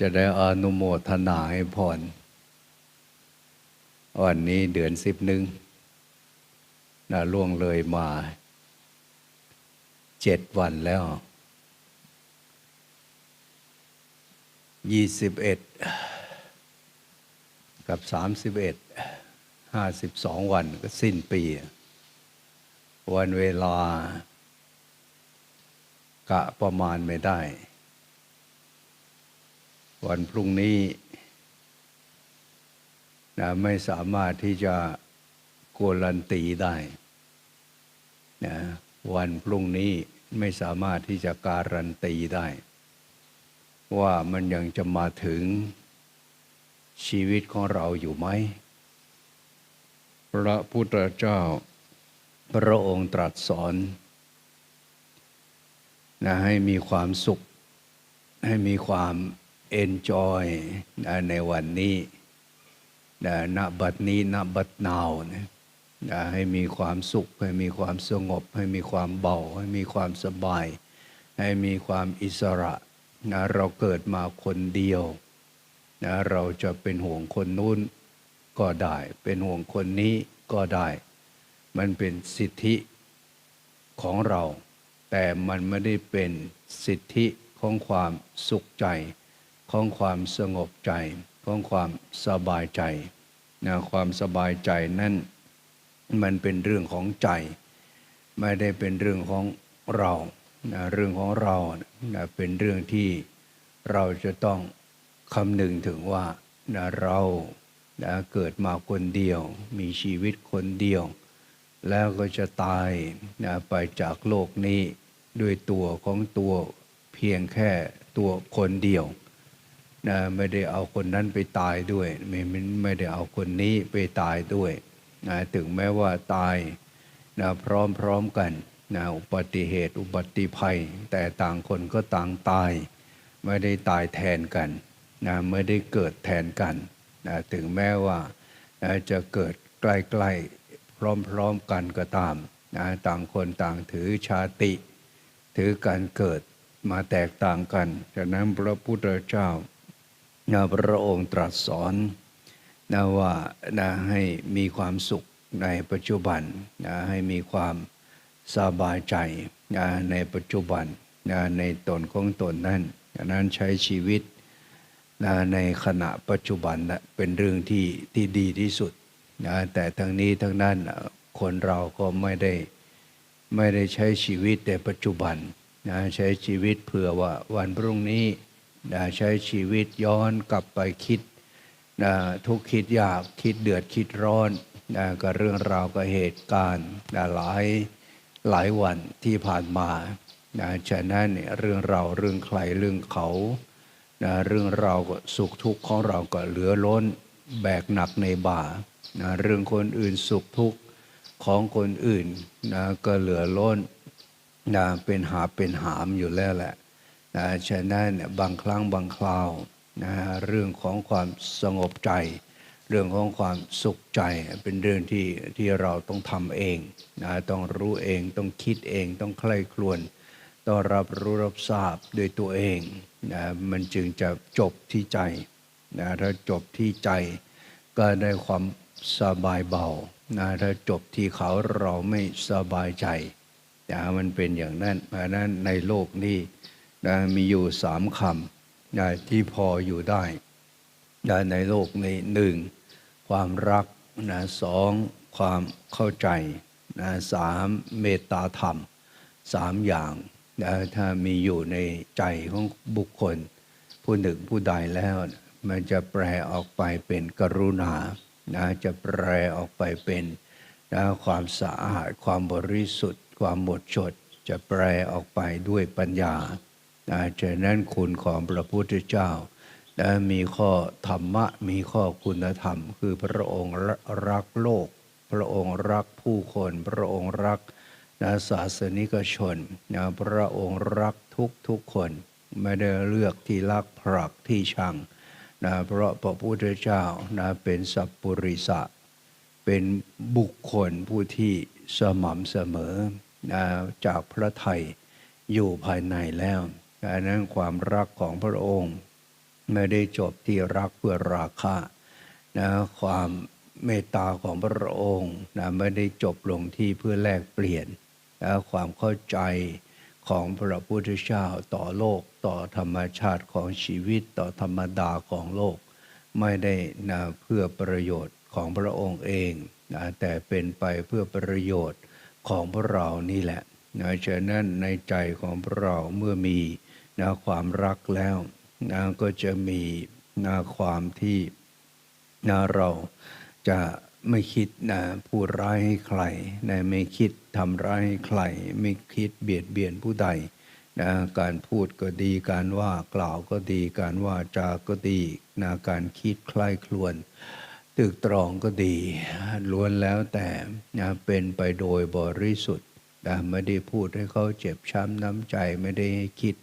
จะได้อานุโมทนาให้พรวันนี้เดือนสิบหนึ่งนะล่วงเลยมาเจ็ดวันแล้วยี่สิบเอ็ดกับสามสิบเอ็ดห้าสิบสองวันก็สิ้นปี วันเวลากะประมาณไม่ได้ วันพรุ่งนี้นะไม่สามารถที่จะกลันตีได้นะวันพรุ่งนี้ไม่สามารถที่จะการันตีได้ ว่ามันยังจะมาถึงชีวิตของเราอยู่ไหม พระพุทธเจ้า พระองค์ตรัสสอนนะให้มีความสุข ให้มีความ เอนจอยในวันนี้นะณบัดนี้ณบัดนาวนะนะให้มีความสุข ให้มีความสงบ ให้มีความเบา ให้มีความสบาย ให้มีความอิสระนะเราเกิดมาคนเดียวนะเราจะเป็นห่วงคนนู้นก็ได้ เป็นห่วงคนนี้ก็ได้ มันเป็นสิทธิของเรา แต่มันไม่ได้เป็นสิทธิของความสุขใจ ของความสงบใจ ของความสบายใจนะความสบายใจนั่นมันเป็นเรื่องของใจ ไม่ได้เป็นเรื่องของเรานะเรื่องของเรานะเป็นเรื่องที่เราจะต้องคำนึงถึงว่านะเรานะเกิดมาคนเดียว มีชีวิตคนเดียว แล้วก็จะตายนะไปจากโลกนี้ด้วยตัวของตัวเพียงแค่ตัวคนเดียว นะไม่ได้เอาคนนั้นไปตายด้วยไม่ไม่ได้เอาคนนี้ไปตายด้วยนะถึงแม้ว่าตายนะพร้อมๆกันนะอุบัติเหตุอุบัติภัย แต่ต่างคนก็ต่างตาย ไม่ได้ตายแทนกันนะไม่ได้เกิดแทนกันนะถึงแม้ว่านะจะเกิดใกล้ๆพร้อมๆกันก็ตามนะต่างคนต่างถือชาติ ถือการเกิดมาแตกต่างกัน ฉะนั้นพระพุทธเจ้า นะพระองค์ตรัสสอนนะว่านะให้มีความสุขในปัจจุบันนะให้มีความสบายใจนะในปัจจุบันนะในตนของตนนั่นนั้นใช้ชีวิตนะในขณะปัจจุบันนะเป็นเรื่องที่ที่ดีที่สุดนะแต่ทั้งนี้ทั้งนั้นคนเราก็ไม่ได้ไม่ได้ใช้ชีวิตในปัจจุบันนะใช้ชีวิตเผื่อว่าวันพรุ่งนี้ นะใช้ชีวิตย้อนกลับไปคิดนะทุกคิดยากคิดเดือดคิดร้อนนะกับเรื่องราวกับเหตุการณ์นะหลายหลายวันที่ผ่านมานะฉะนั้นเรื่องเราเรื่องใครเรื่องเขานะเรื่องเราก็สุขทุกข์ของเราก็เหลือล้นแบกหนักในบ่านะเรื่องคนอื่นสุขทุกข์ของคนอื่นนะก็เหลือล้นนะเป็นหาเป็นหามอยู่แล้วแหละ นะฉะนั้นเนี่ยบางครั้งบางคราวนะเรื่องของความสงบใจ เรื่องของความสุขใจเป็นเรื่องที่ที่เราต้องทำเองนะต้องรู้เองต้องคิดเองต้องใคร่ครวญต้องรับรู้รับทราบด้วยตัวเองนะมันจึงจะจบที่ใจนะถ้าจบที่ใจก็ได้ความสบายเบานะถ้าจบที่เขาเราไม่สบายใจนะมันเป็นอย่างนั้นเพราะนั้นในโลกนี้ นะมีอยู่สามคำนะที่พออยู่ได้นะในโลกนี้หนึ่งความรักนะสองความเข้าใจนะสามเมตตาธรรมสามอย่างนะถ้ามีอยู่ในใจของบุคคล ผู้หนึ่งผู้ใดแล้ว มันจะแปลออกไปเป็นกรุณานะจะแปลออกไปเป็นนะความสะอาด ความบริสุทธิ์ ความหมดจด จะแปลออกไปด้วยปัญญา นะฉะนั้นคุณของพระพุทธเจ้านะมีข้อธรรมะมีข้อคุณธรรม คือพระองค์รักโลก พระองค์รักผู้คน พระองค์รักนะศาสนิกชนนะพระองค์รักทุกทุกคน ไม่ได้เลือกที่รักผลักที่ชังนะเพราะพระพุทธเจ้านะเป็นสัพปุริสะ เป็นบุคคลผู้ที่สม่ำเสมอนะจากพระไทยอยู่ภายในแล้ว ดังนั้นความรักของพระองค์ ไม่ได้จบที่รักเพื่อราคะนะความเมตตาของพระองค์นะไม่ได้จบลงที่เพื่อแลกเปลี่ยนนะความเข้าใจของพระพุทธเจ้าต่อโลกต่อธรรมชาติของชีวิตต่อธรรมดาของโลก ไม่ได้นะเพื่อประโยชน์ของพระองค์เองนะแต่เป็นไปเพื่อประโยชน์ของพวกเรานี่แหละนะฉะนั้นในใจของพวกเราเมื่อมี นะความรักแล้วนะก็จะมีนะความที่นะเราจะไม่คิดนะพูดร้ายให้ใครนะไม่คิดทำร้ายให้ใคร ไม่คิดเบียดเบียนผู้ใดนะการพูดก็ดีการว่ากล่าวก็ดีการว่าจาก็ดีนะการคิดคล้ายคลวนตึกตรองก็ดีล้วนแล้วแต่นะเป็นไปโดยบริสุทธิ์ ไม่ได้พูดให้เขาเจ็บช้ำน้ำใจไม่ได้ให้คิด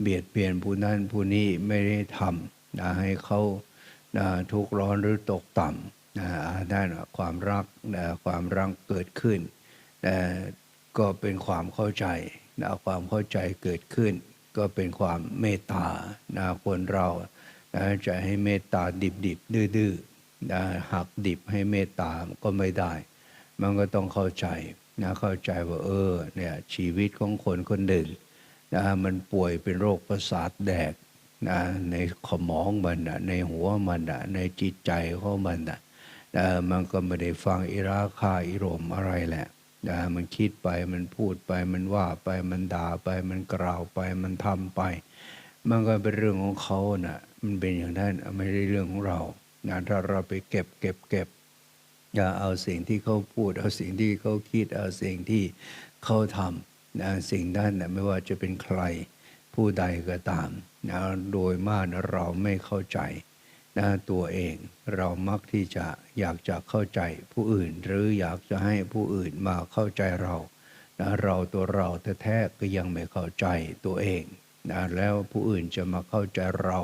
เบียดเบียนผู้นั้นผู้นี้ไม่ได้ทำนะให้เขานะทุกร้อนหรือตกต่ำนะนั่นความรักนะความรักเกิดขึ้นนะก็เป็นความเข้าใจนะความเข้าใจเกิดขึ้น ก็เป็นความเมตตานะคนเรานะจะให้เมตตาดิบดิบดื้อดื้อนะหักดิบให้เมตตาก็ไม่ได้ มันก็ต้องเข้าใจ นะเข้าใจว่าเออเนี่ยชีวิตของคนคนหนึ่งนะมันป่วยเป็นโรคประสาทแดกนะในสมองมันนะในหัวมันนะในจิตใจของมันนะนะมันก็ไม่ได้ฟังอิราคาอิรมอะไรแหละนะมันคิดไปมันพูดไปมันว่าไปมันด่าไปมันกล่าวไปมันทำไป มันก็เป็นเรื่องของเขานะ่ะมันเป็นอย่างนั้นไม่ใช่เรื่องของเรานะถ้าเราไปเก็บเก็บเก็บ อย่าเอาสิ่งที่เขาพูด เอาสิ่งที่เขาคิด เอาสิ่งที่เขาทำนะสิ่งนั้นนะไม่ว่าจะเป็นใครผู้ใดก็ตามนะโดยมากนะเราไม่เข้าใจนะตัวเองเรามักที่จะอยากจะเข้าใจผู้อื่น หรืออยากจะให้ผู้อื่นมาเข้าใจเรานะเราตัวเราแท้ๆก็ยังไม่เข้าใจตัวเองนะแล้วผู้อื่นจะมาเข้าใจเรา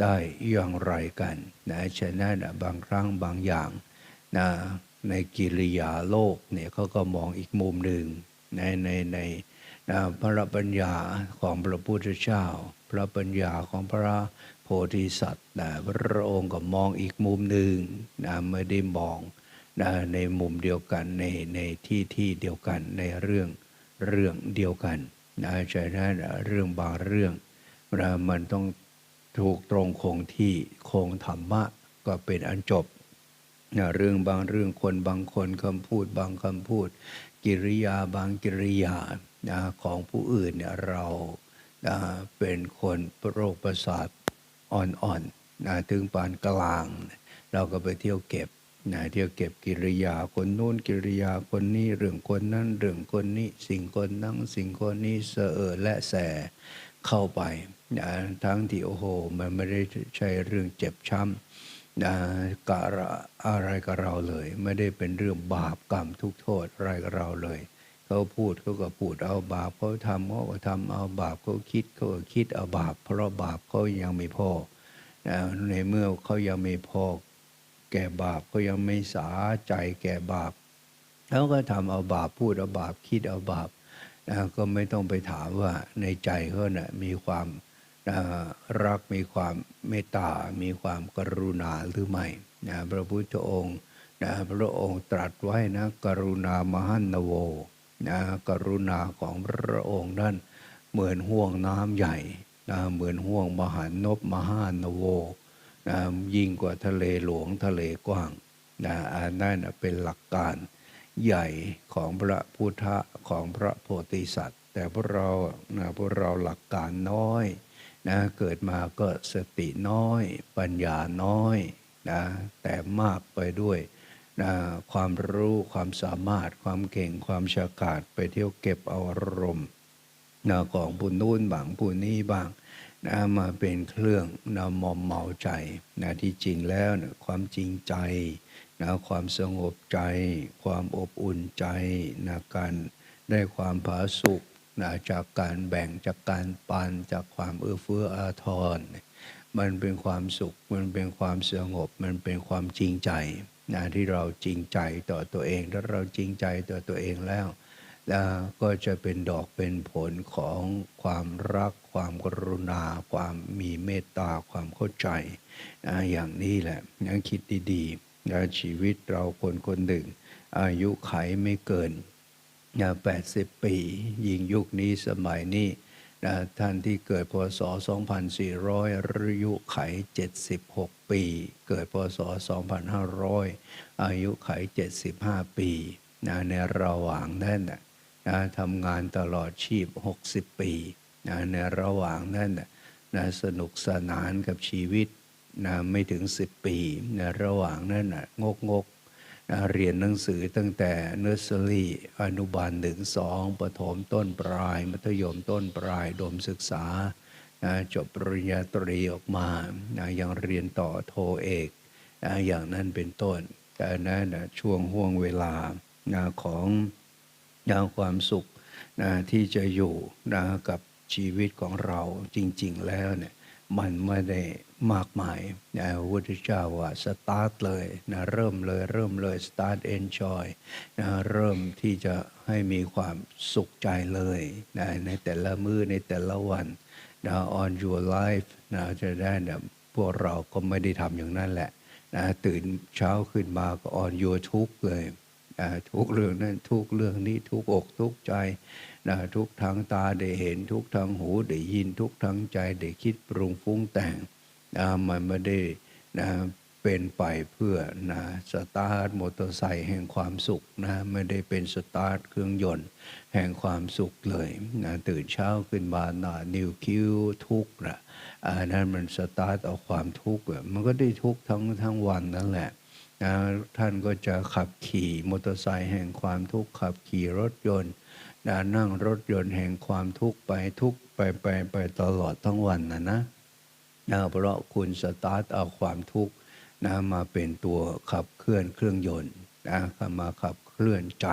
ได้อย่างไรกันนะฉะนั้นบางครั้งบางอย่าง นะในกิริยาโลกเนี่ยเขาก็มองอีกมุมหนึ่งในในในนะพระปัญญาของพระพุทธเจ้า พระปัญญาของพระโพธิสัตว์นะพระองค์ก็มองอีกมุมหนึ่งนะไม่ได้มองนะในมุมเดียวกันในในที่ที่เดียวกันในเรื่องเรื่องเดียวกันนะฉะนั้นเรื่องบางเรื่องนะมันต้องถูกตรงคงที่คงธรรมะก็เป็นอันจบ เรื่องบางเรื่องคนบางคนคำพูดบางคำพูด กิริยาบางกิริยานะของผู้อื่นเนี่ยเรานะเป็นคนโรคประสาทอ่อนๆนะถึงปานกลาง เราก็ไปเที่ยวเก็บนะเที่ยวเก็บกิริยาคนโน้นกิริยาคนนี้เรื่องคนนั้นเรื่องคนนี้ สิ่งคนนั้นสิ่งคนนี้เสอและแสเข้าไปนะทั้งที่โอ้โห มันไม่ได้ใช่เรื่องเจ็บช้ำ นะกะอะไรกับเราเลย ไม่ได้เป็นเรื่องบาปกรรมทุกโทษอะไรกับเราเลยเขาพูดเขาก็พูดเอาบาปเขาทำเขาก็ทำเอาบาปเขาคิดเขาก็คิดเอาบาป เพราะบาปเขายังไม่พอในเมื่อเขายังไม่พอแก่บาปเขายังไม่สาใจแก่บาปเขาก็ทำเอาบาปพูดเอาบาปคิดเอาบาปก็ไม่ต้องไปถามว่าในใจเขานะ่ะมีความ รักมีความเมตตา มีความกรุณาหรือไม่นะพระพุทธองค์นะพระองค์ตรัสไว้นะกรุณามหันโวนะกรุณาของพระองค์นั้นเหมือนห่วงน้ำใหญ่นะเหมือนห่วงมหานบมหานโวนะยิ่งกว่าทะเลหลวงทะเลกว้างนะอันนั้นเป็นหลักการใหญ่ของพระพุทธของพระโพธิสัตว์ แต่พวกเรานะพวกเราหลักการน้อย นะเกิดมาก็สติน้อย ปัญญาน้อยนะแต่มากไปด้วยนะความรู้ความสามารถความเก่งความฉกาจไปเที่ยวเก็บเอาอารมณ์นะของผู้นู้นบางผู้นี้บางนะมาเป็นเครื่องนะมอมเมาใจนะที่จริงแล้วนะความจริงใจนะความสงบใจ ความอบอุ่นใจนะการได้ความผาสุก นะจากการแบ่งจากการปันจากความเอื้อเฟื้ออาทร มันเป็นความสุข มันเป็นความสงบ มันเป็นความจริงใจนะที่เราจริงใจต่อตัวเอง ถ้าเราจริงใจต่อตัวเองแล้วแล้วก็จะเป็นดอกเป็นผลของความรัก ความกรุณา ความมีเมตตา ความเข้าใจนะอย่างนี้แหละยังคิดดีๆนะชีวิตเราคนคนหนึ่ง อายุไขไม่เกิน 80 ปี ยิงยุคนี้สมัยนี้นะท่านที่เกิดพศ 2400อายุไข 76 ปี เกิดพศ 2500 อายุไข 75 ปีนะในระหว่างนั้นนะทำงานตลอดชีพ 60 ปีนะในระหว่างนั้นนะสนุกสนานกับชีวิตนะไม่ถึง 10 ปี ในระหว่างนั้นนะงกงก เรียนหนังสือตั้งแต่เนอร์เซอรี่อนุบาลหนึ่งสองประถมต้นปลาย มัธยมต้นปลายดมศึกษาจบปริญญาตรีออกมายังเรียนต่อโทเอกอย่างนั้นเป็นต้น แต่นั้นช่วงห่วงเวลาของนะความสุขที่จะอยู่กับชีวิตของเราจริง ๆ แล้วเนี่ย มันไม่ได้มากมายนะพระพุทธเจ้าว่าสตาร์ทเลยนะเริ่มเลยเริ่มเลย start enjoy นะเริ่มที่จะให้มีความสุขใจเลยนะในแต่ละมือ้อในแต่ละวันนะ on your life นะจะได้นะพวกเราก็ไม่ได้ทำอย่างนั้นแหละนะตื่นเช้าขึ้นมาก็ on your ทุกเลยนะทุกเรื่องนั้นทุกเรื่องนี้ทุกอกทุกใจ นะทุกทางตาได้เห็นทุกทางหูได้ยินทุกทางใจได้คิดปรุงฟุ้งแต่งนะมันไม่ได้นะเป็นไปเพื่อนะสตาร์ทมอเตอร์ไซค์แห่งความสุขนะไม่ได้เป็นสตาร์ทเครื่องยนต์แห่งความสุขเลยนะตื่นเช้าขึ้นมาหนานิวคิวทุกข์นะอันนั้นมันสตาร์ทเอาความทุกข์มันก็ได้ทุกข์ทั้งทั้งวันนั่นแหละนะท่านก็จะขับขี่มอเตอร์ไซค์แห่งความทุกข์ขับขี่รถยนต์ นะนั่งรถยนต์แห่งความทุกข์ไปทุกข์ไปไปไปตลอดทั้งวันนะนะนะเพราะคุณสตาร์ทเอาความทุกข์นะมาเป็นตัวขับเคลื่อนเครื่องยนต์นะมาขับเคลื่อนใจ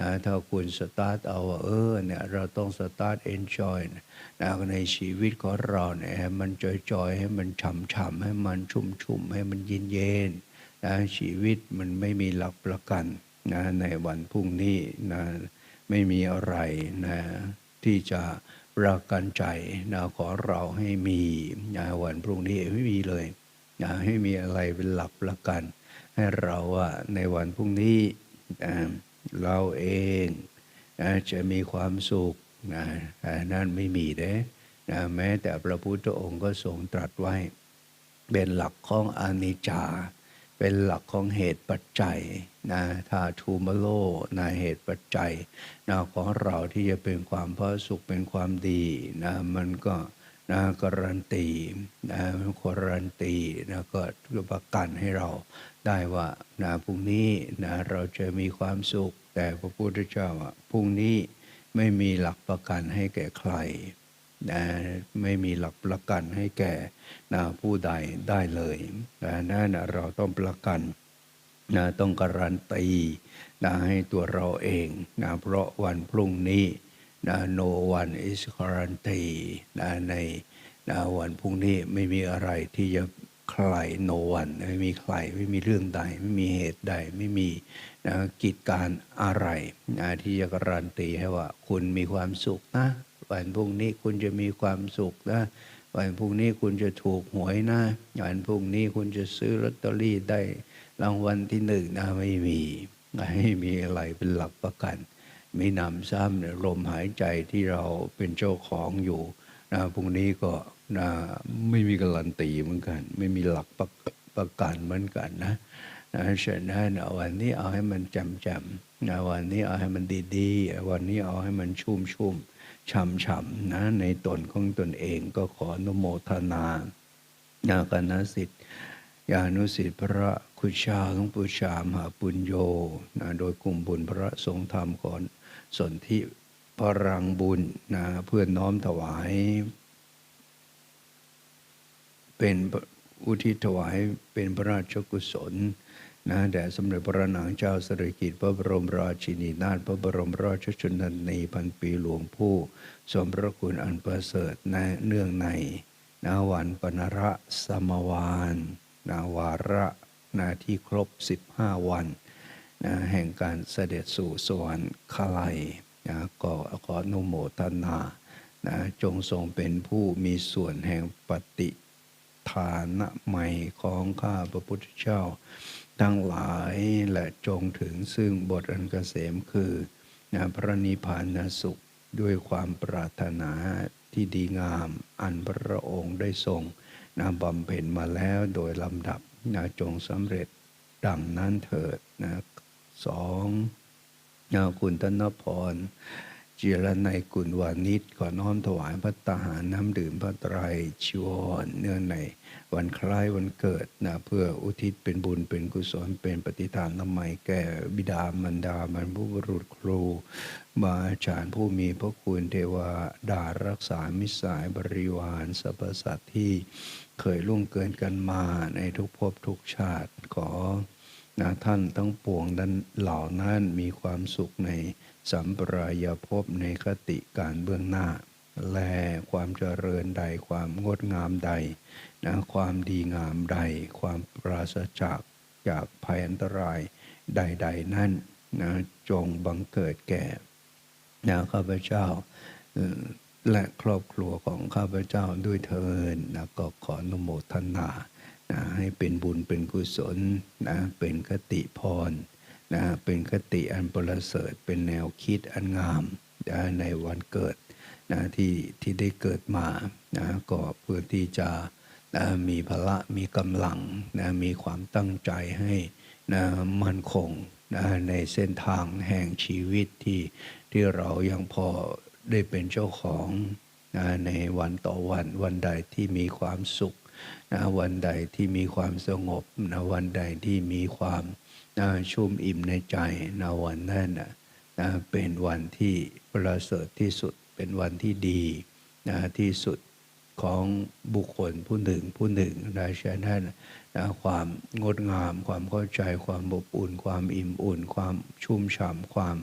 นะถ้าคุณสตาร์ทเอาเออเนี่ยเราต้องสตาร์ทเอนจอยนะในชีวิตของเราเนี่ยมันจอยๆ ให้มันฉ่ำๆให้มันชุ่มๆ ให้มันเย็นๆนะชีวิตมันไม่มีหลักประกันนะในวันพรุ่งนี้นะ ไม่มีอะไรนะที่จะประกันใจนะขอเราให้มีนะวันพรุ่งนี้ไม่มีเลยนะให้มีอะไรเป็นหลักประกัน ให้เราว่าในวันพรุ่งนี้นะเราเองนะจะมีความสุขนะนั่นไม่มีเด้นะแม้แต่พระพุทธองค์ก็ทรงตรัสไว้ เป็นหลักของอนิจจา เป็นหลักของเหตุปัจจัยนะถ้าทูมโลนะเหตุปัจจัยนะของเราที่จะเป็นความพอสุขเป็นความดีนะมันก็นะการันตีนะการันตีนะก็ประกันให้เราได้ว่านะพรุ่งนี้นะเราจะมีความสุข แต่พระพุทธเจ้าอะพรุ่งนี้ไม่มีหลักประกันให้แก่ใคร นะไม่มีหลักประกันให้แก่นะผู้ใดได้เลยนะนั่นนะเราต้องประกันนะต้องการันตีนะให้ตัวเราเองนะเพราะวันพรุ่งนี้นะ no one is guarantee นะในนะวันพรุ่งนี้ไม่มีอะไรที่จะใคร no one ไม่มีใครไม่มีเรื่องใด ไม่มีเหตุใด ไม่มีนะกิจการอะไรนะที่จะการันตีให้ว่าคุณมีความสุขนะ วันพรุ่งนี้คุณจะมีความสุขนะวันพรุ่งนี้คุณจะถูกหวยนะวันพรุ่งนี้คุณจะซื้อลอตเตอรี่ได้รางวัลที่หนึ่งนะไม่มีไม่มีอะไรเป็นหลักประกัน มีนำซ้ำเนี่ยลมหายใจที่เราเป็นเจ้าของอยู่นะพรุ่งนี้ก็นะไม่มีการันตีเหมือนกัน ไม่มีหลักประประกันเหมือนกันนะนะฉะนั้นวันนี้เอาให้มันจำจำนะวันนี้เอาให้มันดีๆ วันนี้เอาให้มันชุ่มชุ่ม ช่ำๆนะในตนของตนเองก็ขออนุโมทนาญาคณะสิทธิ์ญานุสิทธิพระคุณชาหลวงปู่ชามหาปุญโยนะโดยกลุ่มบุญพระสงฆ์ธรรมขอนสนที่พรังบุญนะเพื่อนน้อมถวาย เป็นอุทิศถวายเป็นพระราชกุศล นะแด่สมเด็จพระนางเจ้าสิริกิติ์พระบรมราชินีนาถพระบรมราชชนนีพันปีหลวงผู้สมพระคุณอันประเสริฐในเนื่องในนาวันปนระสมวานนาวาระนาที่ครบ 15 วันนะแห่งการเสด็จสู่สวรรคาลัยนะก็ขออนุโมทนานะจงทรงเป็นผู้มีส่วนแห่งปฏิฐานะใหม่ของข้าพระพุทธเจ้า ทั้งหลายและจงถึงซึ่งบทอันเกษมคือพระนิพพานสุขด้วยความปรารถนาที่ดีงาม อันพระองค์ได้ทรงนะบำเพ็ญมาแล้วโดยลำดับนะจงสำเร็จดังนั้นเถิดนะสองนะคุณธนพร จิรนัยกุลวานิชขอน้อมถวายพระตาหารน้ำดื่มพระไตรชีวรเนื่องในวันคล้ายวันเกิดนะเพื่ออุทิศเป็นบุญเป็นกุศลเป็นปฏิทานน้ำใหม่แก่บิดามารดาบรรพบุรุษครูบาอาจารย์ผู้มีพระคุณเทวดารักษามิสายบริวารสรรพสัตว์ที่เคยล่วงเกินกันมาในทุกภพทุกชาติขอนะท่านทั้งปวงนั้นเหล่านั้นมีความสุขใน สัมปรายภพในคติการเบื้องหน้า แลความเจริญใดความงดงามใดนะความดีงามใด ความปราศจากจากภัยอันตรายใด ๆ นั่นนะจงบังเกิดแก่นะข้าพเจ้าและครอบครัวของข้าพเจ้าด้วยเทินนะก็ขออนุโมทนานะให้เป็นบุญเป็นกุศลนะเป็นคติพร นะเป็นคติอันประเสริฐเป็นแนวคิดอันงามนะในวันเกิดนะที่ที่ได้เกิดมานะก็เพื่อที่จะนะมีพละมีกำลังนะมีความตั้งใจให้นะมั่นคงนะในเส้นทางแห่งชีวิตที่ที่เรายังพอได้เป็นเจ้าของนะในวันต่อวันวันใดที่มีความสุขนะวันใดที่มีความสงบนะวันใดที่มีความ นะชุ่มอิ่มในใจนะวันนั้นนะนะเป็นวันที่ประเสริฐที่สุดเป็นวันที่ดีนะที่สุดของบุคคลผู้หนึ่งผู้หนึ่งนะฉะนั้นนะความงดงาม ความเข้าใจความอบอุ่น ความอิ่มอุ่น ความชุ่มฉ่ำความ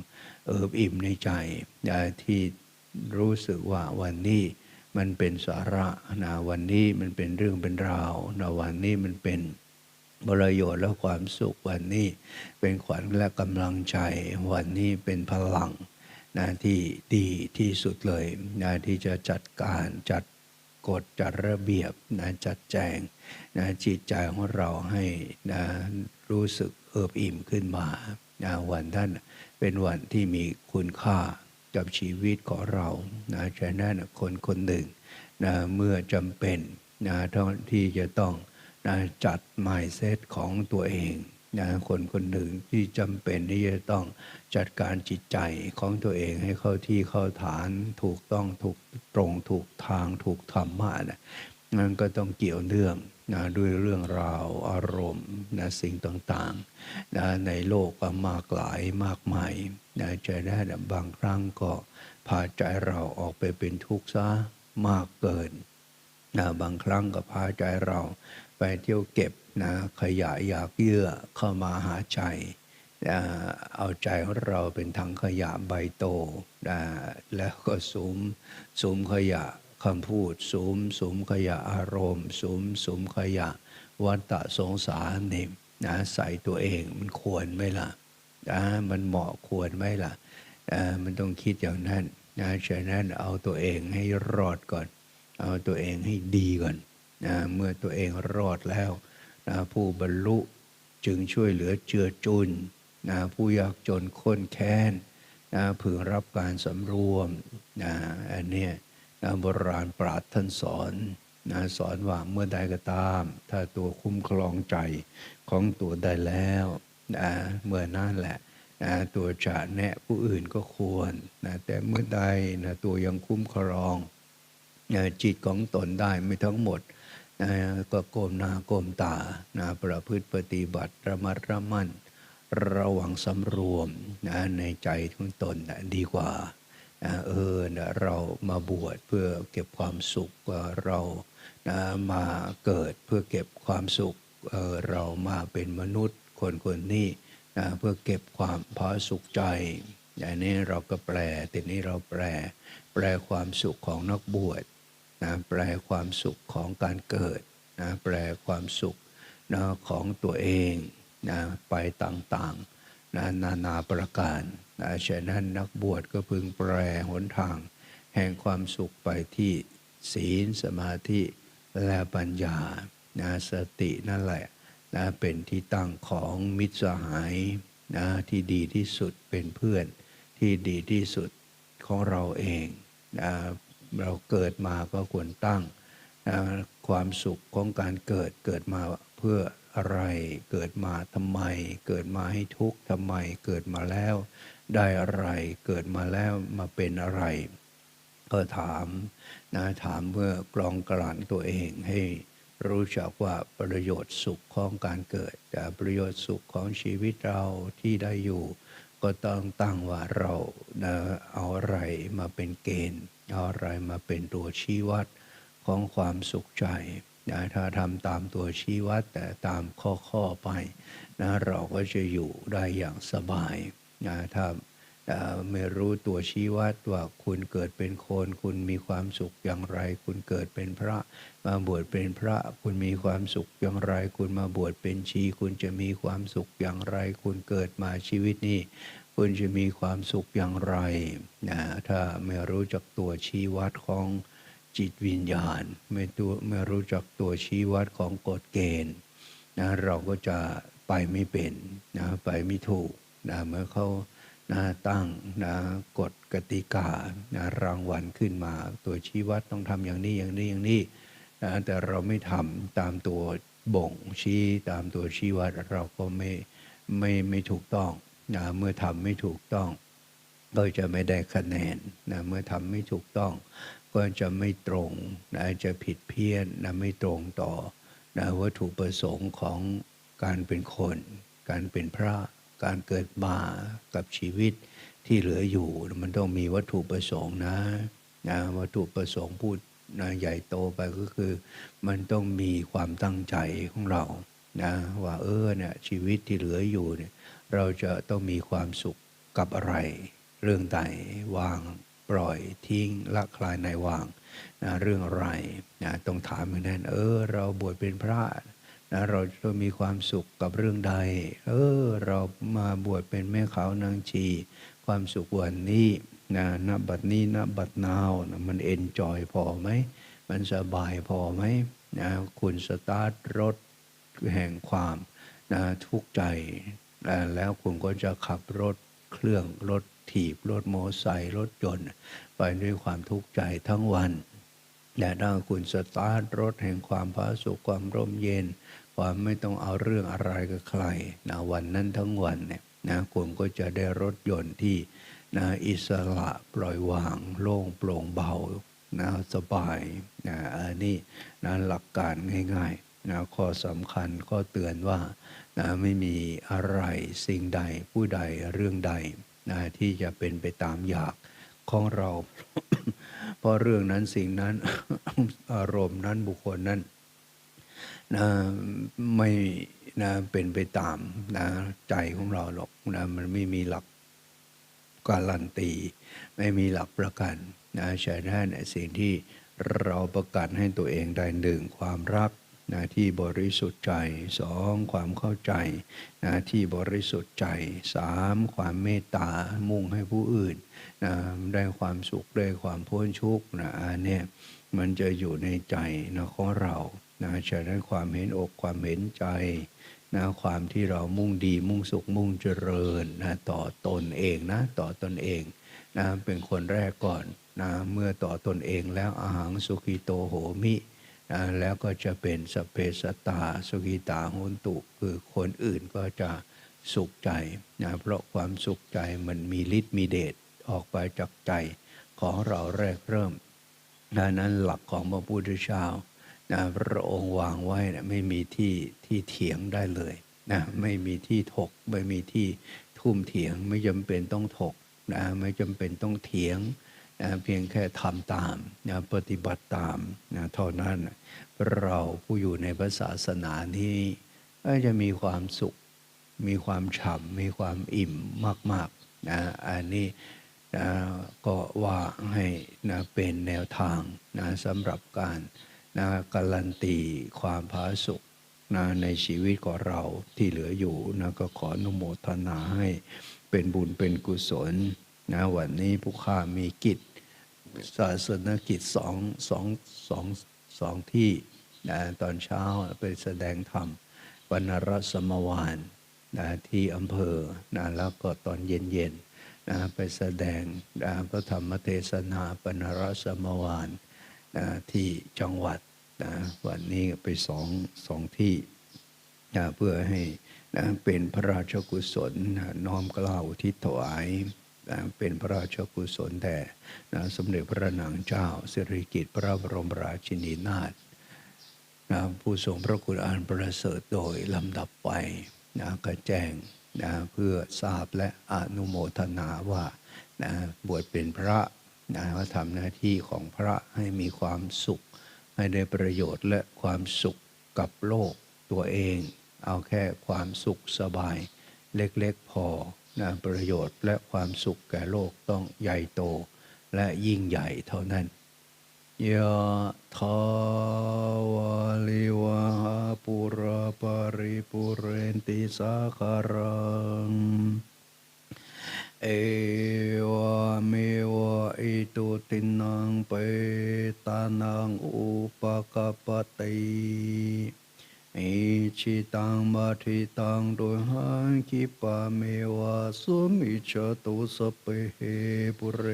เอิบอิ่มในใจนะที่รู้สึกว่าวันนี้มันเป็นสาระนะวันนี้มันเป็นเรื่องเป็นราวนะวันนี้มันเป็น ประโยชน์และความสุขวันนี้เป็นขวัญและกำลังใจวันนี้เป็นพลังนะที่ดีที่สุดเลยนะที่จะจัดการจัดกฎจัดระเบียบนะจัดแจงนะจิตใจของเราให้นะรู้สึกเอิบอิ่มขึ้นมานะวันท่านเป็นวันที่มีคุณค่ากับชีวิตของเรานะฉะนั้นคนคนหนึ่งนะเมื่อจำเป็นนะที่จะต้อง นะจัด mindset ของตัวเองนะคนคนหนึ่งที่จำเป็นที่จะต้องจัดการจิตใจของตัวเองให้เข้าที่เข้าฐานถูกต้องถูกตรงถูกทางถูกธรรมะนะนั่นก็ต้องเกี่ยวเนื่องนะด้วยเรื่องราวอารมณ์นะสิ่งต่างๆนะในโลกก็มากหลายมากมายนะจะได้นะบางครั้งก็พาใจเราออกไปเป็นทุกข์ซะมากเกินนะบางครั้งก็พาใจเรา ไปเที่ยวเก็บนะขยะอยากเยื่อเข้ามาหาใจนะเอาใจของเราเป็นถังขยะใบโตนะแล้วก็สุมสุมขยะคำพูดสุมสุมขยะอารมณ์สุมสุมขยะวัฏฏะสงสารนี่นะใส่ตัวเองมันควรไหมล่ะนะมันเหมาะควรไหมล่ะนะมันต้องคิดอย่างนั้นนะฉะนั้นเอาตัวเองให้รอดก่อน เอาตัวเองให้ดีก่อน นะเมื่อตัวเองรอดแล้วนะผู้บรรลุจึงช่วยเหลือเจือจุนนะผู้ยากจนค้นแค้นนะพึงรับการสำรวมนะอันนี้นะโบราณปราชญ์ท่านสอนนะสอนว่าเมื่อใดก็ตาม ถ้าตัวคุ้มครองใจของตัวได้แล้วนะเมื่อนั้นแหละนะตัวจะแนะผู้อื่นก็ควรนะแต่เมื่อใดนะตัวยังคุ้มครองนะจิตของตนได้ไม่ทั้งหมด ก็ก้มหน้าก้มตานะประพฤติปฏิบัติระมัดระมั่นระวังสำรวมนะในใจของตนนะดีกว่านะเออนะเรามาบวชเพื่อเก็บความสุขเรานะมาเกิดเพื่อเก็บความสุขเออเรามาเป็นมนุษย์คนคนนี้นะเพื่อเก็บความพอสุขใจอย่างนี้เราก็แปลทีนี้เราแปล แปลความสุขของนักบวช นะแปลความสุขของการเกิดนะแปลความสุขนะของตัวเองนะไปต่างๆนะนานาประการนะฉะนั้นนักบวชก็พึงแปรหนทาง แห่งความสุขไปที่ศีลสมาธิและปัญญานะสตินั่นแหละนะเป็นที่ตั้งของมิตรสหายนะที่ดีที่สุดเป็นเพื่อนที่ดีที่สุดของเราเองนะ เราเกิดมาก็ควรตั้งนะความสุขของการเกิดเกิดมาเพื่ออะไร เกิดมาทำไม เกิดมาให้ทุกข์ทำไม เกิดมาแล้ว ได้อะไร เกิดมาแล้วมาเป็นอะไร ก็ถามนะถามเพื่อกรองกลั่นตัวเองให้รู้จักว่าประโยชน์สุขของการเกิดแต่ประโยชน์สุขของชีวิตเราที่ได้อยู่ ก็ต้องตั้งว่าเรานะเอาอะไรมาเป็นเกณฑ์ อะไรมาเป็นตัวชี้วัดของความสุขใจนะถ้าทำตามตัวชี้วัดแต่ตามข้อข้อไปนะเราก็จะอยู่ได้อย่างสบายนะถ้าไม่รู้ตัวชี้วัดว่าคุณเกิดเป็นคน คุณมีความสุขอย่างไร คุณเกิดเป็นพระ มาบวชเป็นพระ คุณมีความสุขอย่างไร คุณมาบวชเป็นชี คุณจะมีความสุขอย่างไร คุณเกิดมาชีวิตนี้ คุณจะมีความสุขอย่างไรนะถ้าไม่รู้จักตัวชี้วัดของจิตวิญญาณ ไม่ตัวไม่รู้จักตัวชี้วัดของกฎเกณฑ์นะเราก็จะไปไม่เป็นนะไปไม่ถูกนะเมื่อเขานะตั้งนะกฎกติกานะรางวัลขึ้นมา ตัวชี้วัดต้องทำอย่างนี้อย่างนี้อย่างนี้นะแต่เราไม่ทำตามตัวบ่งชี้ตามตัวชี้วัดเราก็ไม่ไม่ไม่ถูกต้อง นะเมื่อทำไม่ถูกต้อง ก็จะไม่ได้คะแนนนะเมื่อทำไม่ถูกต้อง ก็จะไม่ตรงนะจะผิดเพี้ยนนะไม่ตรงต่อนะวัตถุประสงค์ของการเป็นคน การเป็นพระ การเกิดมากับชีวิตที่เหลืออยู่ มันต้องมีวัตถุประสงค์นะนะวัตถุประสงค์พูดนะใหญ่โตไปก็คือ มันต้องมีความตั้งใจของเรานะว่าเออเนี่ยชีวิตที่เหลืออยู่เนี่ย เราจะต้องมีความสุขกับอะไร เรื่องใดวางปล่อยทิ้งละคลายในวางนะเรื่องอะไรนะต้องถามเหมือนกันเออ เราบวชเป็นพระนะเราจะมีความสุขกับเรื่องใด เออ เรามาบวชเป็นแม่ขาวนางชี ความสุขวันนี้นะณบัดนี้ณบัดนาวนะมันเอนจอยพอไหม มันสบายพอไหมนะคุณสตาร์ทรถแห่งความนะทุกข์ใจ แล้วคุณก็จะขับรถเครื่องรถถีบรถโมไซค์รถยนต์ ไปด้วยความทุกข์ใจทั้งวันแต่ถ้าคุณสตาร์ทรถแห่งความพาสุขความร่มเย็น ความไม่ต้องเอาเรื่องอะไรกับใครนะวันนั้นทั้งวันเนี่ยนะคุณก็จะได้รถยนต์ที่นะอิสระปล่อยวาง โล่งโปร่งเบานะสบายนะอันนี้นะหลักการง่ายๆนะข้อสำคัญก็เตือนว่า นะไม่มีอะไรสิ่งใดผู้ใดเรื่องใดนะที่จะเป็นไปตามอยากของเรา เพราะเรื่องนั้นสิ่งนั้นอารมณ์นั้นบุคคลนั้นนะไม่นะเป็นไปตามนะใจของเราหรอกนะมันไม่มีหลักการันตี ไม่มีหลักประกันนะใช่ได้นสิ่งที่เราประกันให้ตัวเองได้หนึ่งความรัก นะที่บริสุทธิ์ใจสองความเข้าใจนะที่บริสุทธิ์ใจสามความเมตตามุ่งให้ผู้อื่นนะได้ความสุขได้ความพ้นทุกข์นะอันนี้มันจะอยู่ในใจนะของเรานะฉะนั้นความเห็นอกความเห็นใจนะความที่เรามุ่งดีมุ่งสุขมุ่งเจริญนะต่อตนเองนะต่อตนเองนะเป็นคนแรกก่อนนะเมื่อต่อตนเองแล้วอาหารสุขีโตโหมิ แล้วก็จะเป็นสเปสตาสุกิตาหุนตุคือคนอื่นก็จะสุขใจนะเพราะความสุขใจมันมีฤทธิ์มีเดชออกไปจากใจของเราแรกเริ่มดังนั้นหลักของพระพุทธเจ้านะพระองค์วางไว้นะไม่มีที่ที่เถียงได้เลยนะไม่มีที่ถกไม่มีที่ทุ่มเถียงไม่จำเป็นต้องถกนะไม่จำเป็นต้องเถียง เพียงแค่ทำตามนะปฏิบัติตามนะเท่านั้นเราผู้อยู่ในพระศาสนานี้จะมีความสุข มีความฉ่ำมีความอิ่มมากๆนะอันนี้นะก็ว่าให้นะเป็นแนวทางนะสำหรับการนะการันตีความผาสุขนะในชีวิตของเราที่เหลืออยู่นะก็ขออนุโมทนาให้เป็นบุญเป็นกุศลนะวันนี้ผู้ข้ามีกิจ ศาสนกิจสองสองสองสองที่นะตอนเช้าไปแสดงธรรมวันรสมวานนะที่อำเภอนะแล้วก็ตอนเย็นๆนะไปแสดงนะพระธรรมเทศนาปนรสมวานนะที่จังหวัดนะวันนี้ไปสองสองที่นะเพื่อให้นะเป็นพระราชกุศลนะน้อมเกล้าวอุที่ถวาย เป็นพระราชกุศลแด่นะสมเด็จพระนางเจ้าสิริกิติ์พระบรมราชินีนาถนะผู้ทรงพระคุณอันประเสริฐโดยลำดับไปนะก็แจ้งนะเพื่อทราบและอนุโมทนาว่านะบวชเป็นพระนะว่าทำหน้าที่ของพระให้มีความสุข ให้ได้ประโยชน์และความสุขกับโลกตัวเอง เอาแค่ความสุขสบายเล็กๆพอ นะประโยชน์และความสุขแก่โลกต้องใหญ่โตและยิ่งใหญ่เท่านั้นยะทาวาลิวาหาปุราปาริปุเรนติสาคารังเอวะเมวะอิตุตินังเปตานังอุปกปป ติอิชิตังมาทิตังโดยหังคิปะเมวะสุมิจตุสเพเหปุเร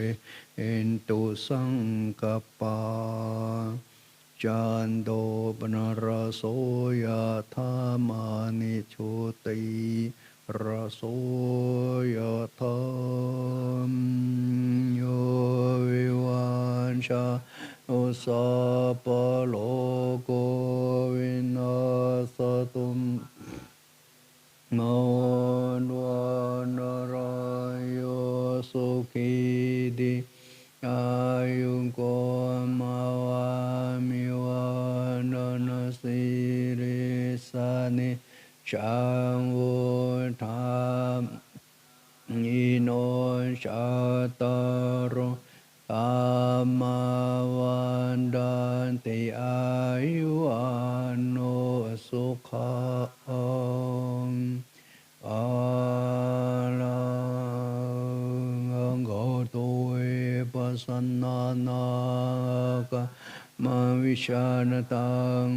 เอนตุสังกปปาจันโดปนรโสยธามานิโชติรโสยธามโยวิวันชา อุสาปโลโก วินาสตุมมวนวนรายโย สุขีดิอายุโก มาวามิวันนสิริสานิจังวุธาม อิโนชาตารุ ธรรมาวันดันติอายุวันโนสุขังอาลังโกตุเอปัสสนานาคมาวิชานตัง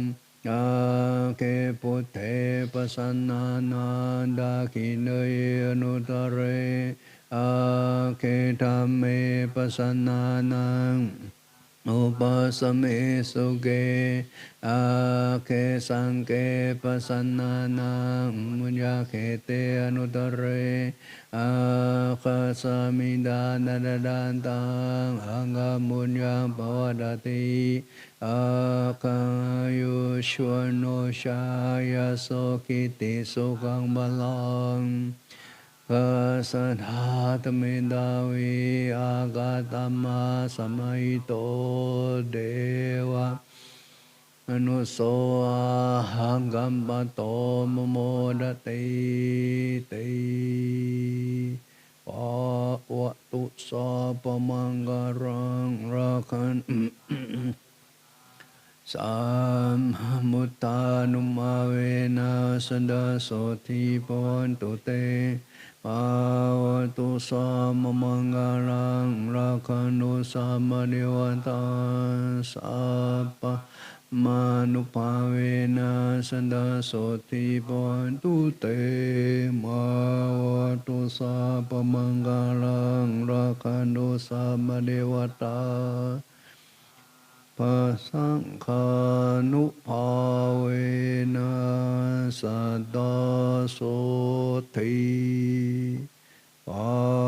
อาเคปุเทปัสสนานาดาคิเนยอนุตาเคธรรมเมปัสสนานังอุปสมเมสุเกอาเคสังเกปสันนานังมุญญาเคเตอนุตเรอาคาสมิดานาดาดานตังอังกามุญญาปวดติอาคายุชวโนชายาโสกิติสุขังบาลัง สธาตเมดาวิอากาตมาสมัยโตเดวะอนุโสาหังกัมปโตมโมดติติปวตุสาปมังกรังราคันสัมมุตตานุมาเวนะสันดาโสทิปวันตุเต ภาวตุสามมังกาลังราคันุสามเดวตาสัพพะมานุภาเวนะสันดาสทิปันตุเตภาวตุสาปมังกาลังราคันุสามเดวตา สังฆานุภาเวนะสัตตาโสทิปา